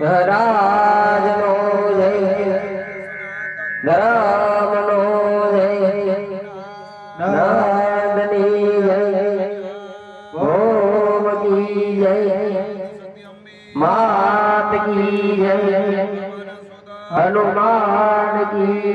ધરાજનો જય ધરામનો જય નંદની જય ગોમતી જય માત કી જય હનુમાન કી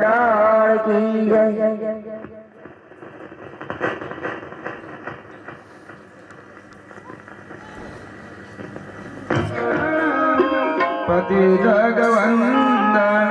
सरकार की जय पति जगवंदन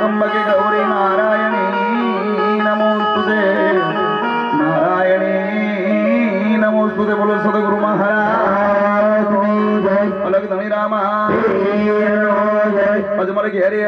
त्र्यंबके गौरी नारायणी नमोस्तुते नारायणी नमोस्तुते बोलो सदगुरु महाराज अलग धनी रामा अजमल घेरे